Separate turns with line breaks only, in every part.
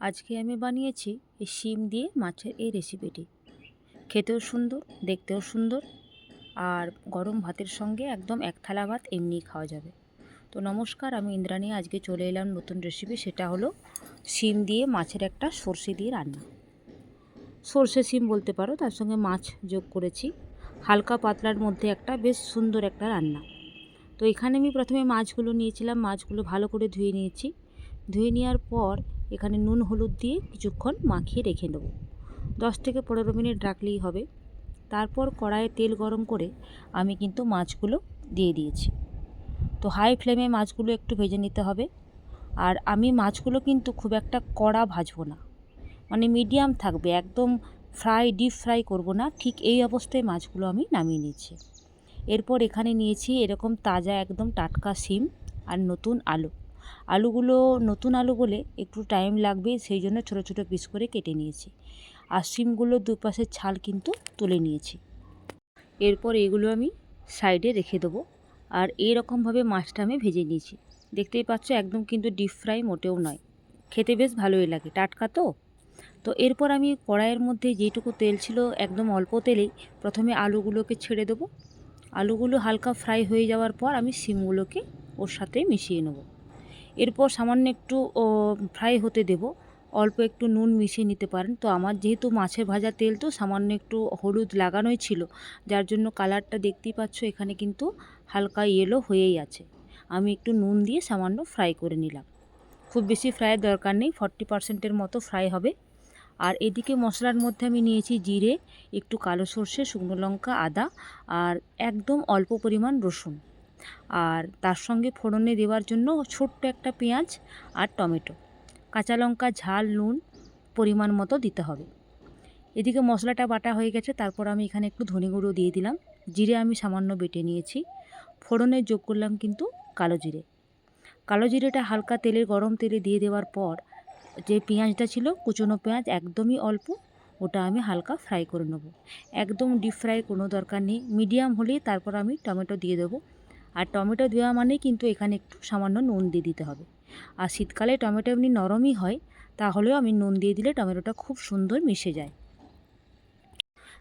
আজকে আমি বানিয়েছি এই শিম দিয়ে মাছের এই রেসিপিটি খেতেও সুন্দর, দেখতেও সুন্দর, আর গরম ভাতের সঙ্গে একদম এক থালা ভাত এমনিই খাওয়া যাবে। তো নমস্কার, আমি ইন্দ্রাণী, আজকে চলে এলাম নতুন রেসিপি সেটা হলো শিম দিয়ে মাছের একটা সর্ষে দিয়ে রান্না। সর্ষে শিম বলতে পারো, তার সঙ্গে মাছ যোগ করেছি। হালকা পাতলার মধ্যে একটা বেশ সুন্দর একটা রান্না। তো এখানে আমি প্রথমে মাছগুলো নিয়েছিলাম, মাছগুলো ভালো করে ধুয়ে নিয়েছি। ধুয়ে নেওয়ার পর এখানে নুন, হলুদ দিয়ে কিছুক্ষণ মাখিয়ে রেখে দেবো। দশ থেকে পনেরো মিনিট রাখলেই হবে। তারপর কড়াইয়ে তেল গরম করে আমি কিন্তু মাছগুলো দিয়ে দিয়েছি। তো হাই ফ্লেমে মাছগুলো একটু ভেজে নিতে হবে। আর আমি মাছগুলো কিন্তু খুব একটা কড়া ভাজবো না। মানে মিডিয়াম থাকবে, একদম ফ্রাই ডিপ ফ্রাই করব না। ঠিক এই অবস্থায় মাছগুলো আমি নামিয়ে নিয়েছি। এরপর এখানে নিয়েছি এরকম তাজা একদম টাটকা শিম আর নতুন আলু। আলুগুলো নতুন আলু বলে একটু টাইম লাগবে, সেই জন্য ছোটো ছোটো পিস করে কেটে নিয়েছি। আর শিমগুলো দুপাশের ছাল কিন্তু তুলে নিয়েছি। এরপর এগুলো আমি সাইডে রেখে দেবো। আর এরকমভাবে মাছটা আমি ভেজে নিয়েছি। দেখতেই পাচ্ছ একদম কিন্তু ডিপ ফ্রাই মোটেও নয়। খেতে বেশ ভালোই লাগে। টাটকা তো? তো এরপর আমি কড়াইয়ের মধ্যে যেটুকু তেল ছিল একদম অল্প তেলেই প্রথমে আলুগুলোকে ছেড়ে দেবো। আলুগুলো হালকা ফ্রাই হয়ে যাওয়ার পর আমি শিমগুলোকে ওর সাথে মিশিয়ে নেব। এরপর সামান্য একটু ফ্রাই হতে দেব। অল্প একটু নুন মিশিয়ে নিতে পারেন। তো আমার যেহেতু মাছের ভাজা তেল, তো সামান্য একটু হলুদ লাগানোই ছিল। যার জন্য কালারটা দেখতেই পাচ্ছ, এখানে কিন্তু হালকা ইয়েলো হয়েই আছে। আমি একটু নুন দিয়ে সামান্য ফ্রাই করে নিলাম। খুব বেশি ফ্রাইয়ের দরকার নেই ফর্টি পার্সেন্টের মতো ফ্রাই হবে। আর এদিকে মশলার মধ্যে আমি নিয়েছি জিরে, একটু কালো সর্ষে, শুকনো লঙ্কা, আদা, আর একদম অল্প পরিমাণ রসুন। আর তার সঙ্গে ফোড়নে দেওয়ার জন্য ছোট্ট একটা পেঁয়াজ আর টমেটো। কাঁচা লঙ্কা, ঝাল, নুন পরিমাণ মতো দিতে হবে। এদিকে মশলাটা বাটা হয়ে গেছে, তারপর আমি এখানে একটু ধনে গুঁড়ো দিয়ে দিলাম। জিরে আমি সামান্য বেটে নিয়েছি। ফোড়নে যোগ করলাম কিন্তু কালো জিরে। কালো জিরেটা হালকা তেলে, গরম তেলে দিয়ে দেওয়ার পর যে পেঁয়াজটা ছিল, কুচনো পেঁয়াজ একদমই অল্প, ওটা আমি হালকা ফ্রাই করে নেব। একদম ডিপ ফ্রাই কোনো দরকার নেই। মিডিয়াম হলেই তারপর আমি টমেটো দিয়ে দেবো। আর টমেটো দেওয়া মানে কিন্তু এখানে একটু সামান্য নুন দিয়ে দিতে হবে। আর শীতকালে টমেটো এমনি নরমই হয়, তাহলেও আমি নুন দিয়ে দিলে টমেটোটা খুব সুন্দর মিশে যায়।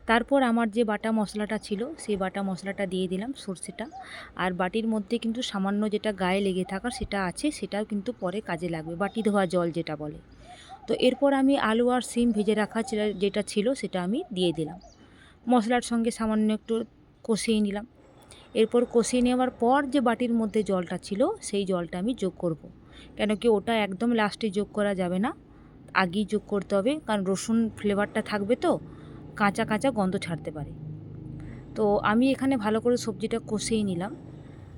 তারপর আমার যে বাটা মশলাটা ছিল, সেই বাটা মশলাটা দিয়ে দিলাম সর্ষেটা। আর বাটির মধ্যে কিন্তু সামান্য যেটা গায়ে লেগে থাকার সেটা আছে, সেটাও কিন্তু পরে কাজে লাগবে, বাটি ধোয়া জল যেটা বলে। তো এরপর আমি আলু আর সিম ভেজে রাখা যেটা ছিল, সেটা আমি দিয়ে দিলাম। মশলার সঙ্গে সামান্য একটু কষিয়ে নিলাম। এরপর কষিয়ে নেওয়ার পর যে বাটির মধ্যে জলটা ছিল, সেই জলটা আমি যোগ করব। কেন কি ওটা একদম লাস্টে যোগ করা যাবে না। আগেই যোগ করতে হবে, কারণ রসুন ফ্লেভারটা থাকবে তো, কাঁচা কাঁচা গন্ধ ছাড়তে পারে। তো আমি এখানে ভালো করে সবজিটা কষিয়ে নিলাম।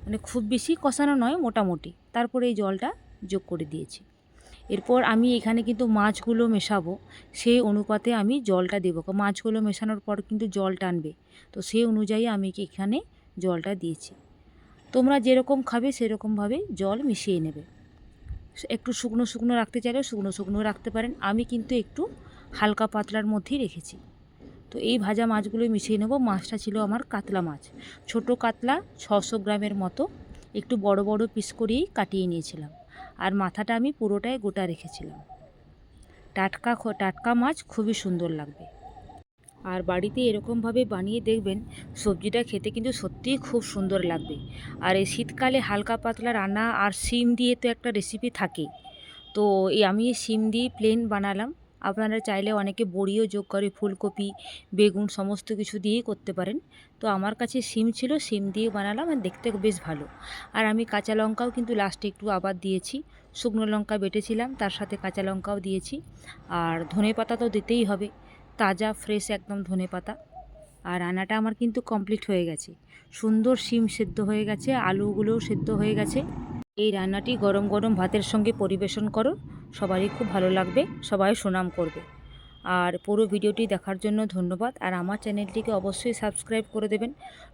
মানে খুব বেশি কষানো নয়, মোটামুটি। তারপরে এই জলটা যোগ করে দিয়েছি। এরপর আমি এখানে কিন্তু মাছগুলো মেশাবো, সেই অনুপাতে আমি জলটা দেবো। মাছগুলো মেশানোর পর কিন্তু জল টানবে। তো সেই অনুযায়ী আমি এখানে জলটা দিয়েছি। তোমরা যেরকম খাবে সেরকমভাবে জল মিশিয়ে নেবে। একটু শুকনো শুকনো রাখতে চাইলে শুকনো শুকনো রাখতে পারেন। আমি কিন্তু একটু হালকা পাতলার মধ্যেই রেখেছি। তো এই ভাজা মাছগুলো মিশিয়ে নেব। মাছটা ছিল আমার কাতলা মাছ। ছোট কাতলা ছশো গ্রামের মতো। একটু বড় বড় পিস করেই কাটিয়ে নিয়েছিলাম। আর মাথাটা আমি পুরোটাই গোটা রেখেছিলাম। টাটকা টাটকা মাছ খুবই সুন্দর লাগবে। আর বাড়িতে এরকমভাবে বানিয়ে দেখবেন, সবজিটা খেতে কিন্তু সত্যিই খুব সুন্দর লাগবে। আর এই শীতকালে হালকা পাতলা রান্না আর শিম দিয়ে তো একটা রেসিপি থাকে। তো এই আমি শিম দিয়ে প্লেন বানালাম। আপনারা চাইলে অনেকে বড়িও যোগ করে, ফুলকপি, বেগুন সমস্ত কিছু দিয়েই করতে পারেন। তো আমার কাছে সিম ছিল সিম দিয়ে বানালাম আর দেখতে বেশ ভালো। আর আমি কাঁচা লঙ্কাও কিন্তু লাস্টে একটু আবার দিয়েছি। শুকনো লঙ্কা বেটেছিলাম, তার সাথে কাঁচা লঙ্কাও দিয়েছি। আর ধনে পাতা তো দিতেই হবে। তাজা ফ্রেশ একদম ধনে পাতা। আর রান্নাটা আমার কিন্তু কমপ্লিট হয়ে গেছে। সুন্দর শিম সেদ্ধ হয়ে গেছে, আলুগুলোও সেদ্ধ হয়ে গেছে। এই রান্নাটি গরম গরম ভাতের সঙ্গে পরিবেশন করো, সবারই খুব ভালো লাগবে, সবাই সুনাম করবে। আর পুরো ভিডিওটি দেখার জন্য ধন্যবাদ। আর আমার চ্যানেলটিকে অবশ্যই সাবস্ক্রাইব করে দেবেন।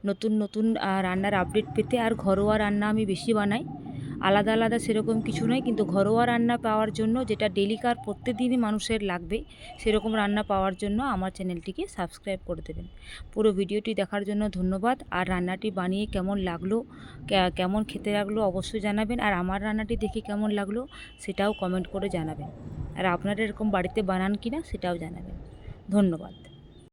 নতুন নতুন রান্নার আপডেট পেতে আর ঘরোয়া রান্না আমি বেশি বানাই। আলাদা আলাদা সেরকম কিছু নয়, কিন্তু ঘরোয়া রান্না পাওয়ার জন্য যেটা ডেলিকার প্রত্যেকদিনই মানুষের লাগবে, সেরকম রান্না পাওয়ার জন্য আমার চ্যানেলটিকে সাবস্ক্রাইব করে দেবেন। পুরো ভিডিওটি দেখার জন্য ধন্যবাদ, আর রান্নাটি বানিয়ে কেমন লাগল কেমন খেতে লাগল অবশ্যই জানাবেন, আর আমার রান্নাটি দেখে কেমন লাগল সেটাও কমেন্ট করে জানাবেন। আর আপনারা এরকম বাড়িতে বানান কি না সেটাও জানাবেন। ধন্যবাদ।